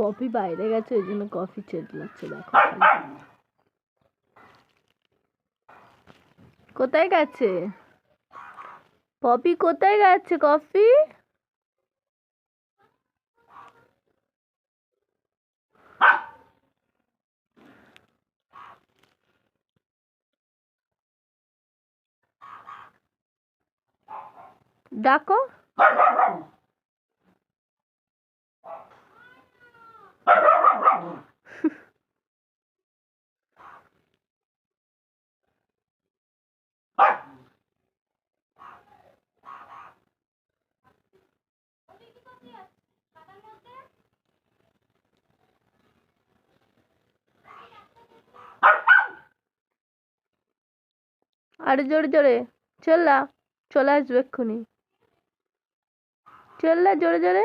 Poppy বাইরে গেছে, ওই জন্য কফি চেতলাচ্ছে দেখো। কোথায় গেছে? পপি কোথায় গেছে, কফি? ডাকো। আরে জোরে জোরে চল্লা চলে আসবে এক্ষুনি। চল্লা জোরে জোরে।